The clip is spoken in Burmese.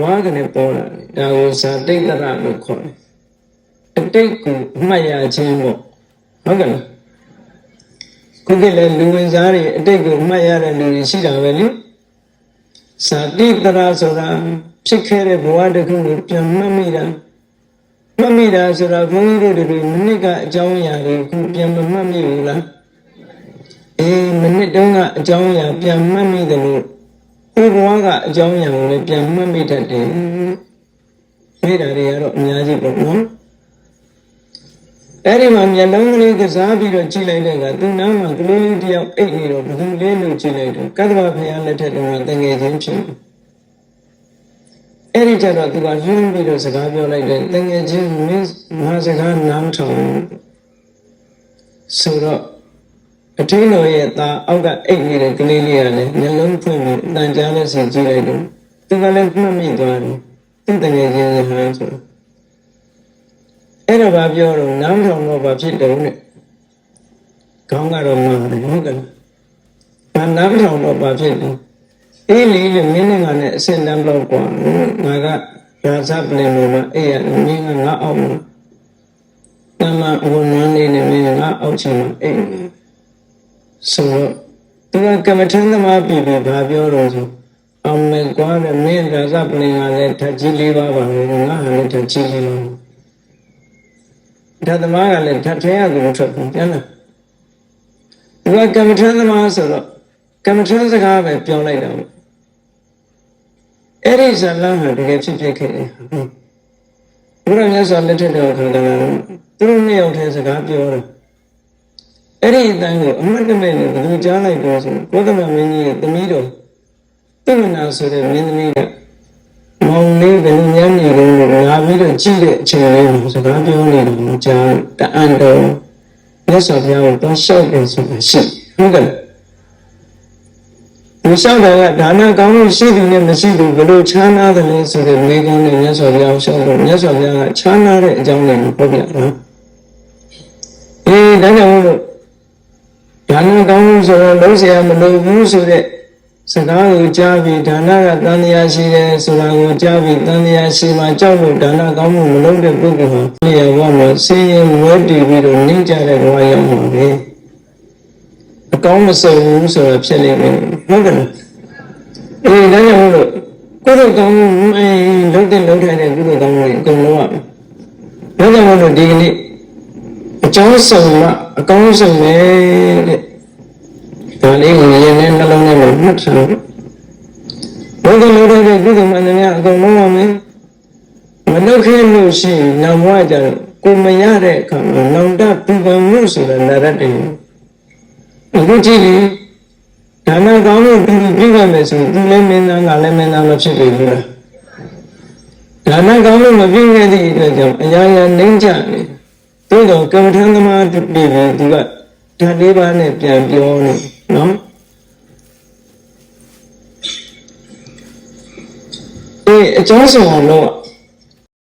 ဝါကနေပေါ်လာတယ်ဒါကိုဇာတိတ်တရလို့ခေါ်တယ်အတိတ်ကိုအမှတ်ရခြင်းပေါ့ဟုတ်ကဲ့လားခုကလည်းလူဝင်စားတွေအတိတ်ကိုအမှတ်ရတဲ့လူတွေရှိတာပဲလေဇာတိတရဆိုတာဖြစ်ခဲ့တဲ့ဘဝတစ်ခုကိုပြန်မှတ်မိတာမှတ်မိတာဆိုတာဘုန်းကြီးတို့တွေမိနစ်ကအကြောင်းအရာတွေခုပြန်မမှတ်မိဘူးလားအေးမိနစ်တုန်းကအကြောင်းအရာပြန်မှတ်မိတယ်လို့ ဒီဘဝကအကြောင်းအရာကိုလည်းပြန်မှတ်မိတတ်တယ်မိတာတွေကတော့အများကြီးပေါ့နော်အဲ့ဒီမှာမျက်လုံးကလေးကစားပြီးတော့ကြည့်လိုက်တဲ့ကသူ့နားမှာကလေးလေးတယောက်အိတ်နေတော့ဘယ်သူလေးလို့ကြည့်လိုက်တော့ကတ္တဗဖယားလက်ထက်တုန်းကတငယ်ချင်းဖြစ်တယ်အဲ့ဒီကျတော့သူကလှမ်းပြီးတော့စကားပြောလိုက်တယ်တငယ်ချင်းမင်းငါစကားနားထောင်ဆိုတော့ အထင်းတော်ရဲ့သားအောက်ကအိတ်နေတဲ့ကလေးလေးကလည်းမျက်လုံးဖွင့်ပြီးတန်ကြားနဲ့ဆင်ကြည့်လိုက်တော့သူကလည်းမှတ်မိသွားတယ်သူတငယ်ချင်းဟန်ဆိုအဲ့တော့ဗာပြောတော့နားထောင်တော့ဗာဖြစ်တယ်နဲ့ခေါင်းကတော့မှားတယ်ဟုတ်ကဲ့ဘာနားထောင်တော့ဗာဖြစ်တယ်အေးလေမင်းနဲ့ငါနဲ့အစင်တန်းတော့กว่าငါကရာဇပလင်လို့မှအေးရမင်းကငါအောက်မှာတမန်ဝန်နန်းနေနေမင်းငါအောက်ချင်မှာအေး ဆိုတော့သူကကမ္မထမ်းသမားပြည်ပြီးဘာပြောတော့ဆိုအောင်မေကွာတဲ့မင်းရာဇပလင်ကလည်းထပ်ကြီးလေးပါပါပဲငါဟာလည်းထပ်ကြီးလေးပါဓာတ်သမားကလည်းထပ်ထဲရသူထွက်ပြန်ပြန်လာသူကကမ္မထမ်းသမားဆိုတော့ကမ္မထမ်းစကားပဲပြောလိုက်တာပေါ့အဲ့ဒီဇလန်းဟာတကယ်ဖြစ်ဖြစ်ခဲ့တယ်ဘုရားမြတ်စွာလက်ထက်တော်ခန္ဓာကသူတို့နှစ်ယောက်တည်းစကားပြောတယ် အဲ့ဒီအတိုင်းကိုအမှတ်တမဲ့နဲ့ဘယ်သူကြားလိုက်တော့ဆိုဘုဒ္ဓမမင်းကြီးရဲ့သမီးတော်တိမနာဆိုတဲ့မင်းသမီးကမောင်လေးဘယ်လိုများနေလဲလို့ငါပြီးတော့ကြည့်တဲ့အချိန်လေးကိုစကားပြောနေတယ်လို့ကြားတအံ့တော်မြတ်စွာဘုရားကိုတောင်းလျှောက်တယ်ဆိုတာရှိဟုတ်ကဲ့ဒီလျှောက်တယ်ကဒါနကောင်းလို့ရှိတယ်နဲ့မရှိဘူးဘယ်လိုချမ်းသာတယ်လဲဆိုတဲ့မိကုန်းနဲ့မြတ်စွာဘုရားကိုလျှောက်တော့မြတ်စွာဘုရားကချမ်းသာတဲ့အကြောင်းလေးကိုပြောပြတာအေးဒါကြောင့်မို့လို့ ဒါနကောင်းလို့ဆိုတော့လုံးเสียမလို့ဘူးဆိုတဲ့စကားကိုကြားပြီးဒါနကတန်တရားရှိတယ်ဆိုတာကိုကြားပြီးတန်တရားရှိမှကြောက်လို့ဒါနကောင်းမှုမလုပ်တဲ့ပုဂ္ဂိုလ်ဟာလျှော်ဘဝမှာဆင်းရဲဝဲတည်ပြီးတော့နှိမ့်ကြတဲ့ဘဝရောက်မှာပဲအကောင်းမစုံဘူးဆိုတာဖြစ်နေတယ်ဟုတ်ကဲ့အေးဒါကြောင့်မို့လို့ကုသိုလ်ကောင်းမှုအင်းလုပ်တဲ့လုပ်ထိုင်တဲ့ကုသိုလ်ကောင်းမှုတွေအကုန်လုံးရမယ်ဒါကြောင့်မို့လို့ဒီကနေ့အ ကျောင်းဆောင်မှအကောင်းဆုံးပဲတဲ့ဒါလေးကိုရင်နဲ့နှလုံးထဲမှာမှတ်ထားလို့ဘုရားလိုတဲ့ကုသိုလ်မှန်တယ်များအကုန်လုံးပါမယ်မလုပ်ခဲ့လို့ရှိရင်နောက်ဘဝကျတော့ကိုမရတဲ့အခါမှာနောင်တပူပန်မှုဆိုတာနာရတဲ့အခုကြည့်လေဒါနကောင်းလို့ပြီးပြီးခဲ့မယ်ဆိုရင်သူလည်းမင်းသားငါလည်းမင်းသားမဖြစ်ပြီဘူးလားဒါနကောင်းလို့မပြီးခဲ့တဲ့အတွက်ကြောင့်အရာရာနှိမ့်ချနေ သို့တော့ကမ္မထမ်းသမားတူပြီးသူကဓာတ်လေးပါးနဲ့ပြန်ပြောနေနော်အေးအကျောင်းဆောင်အောင်လို့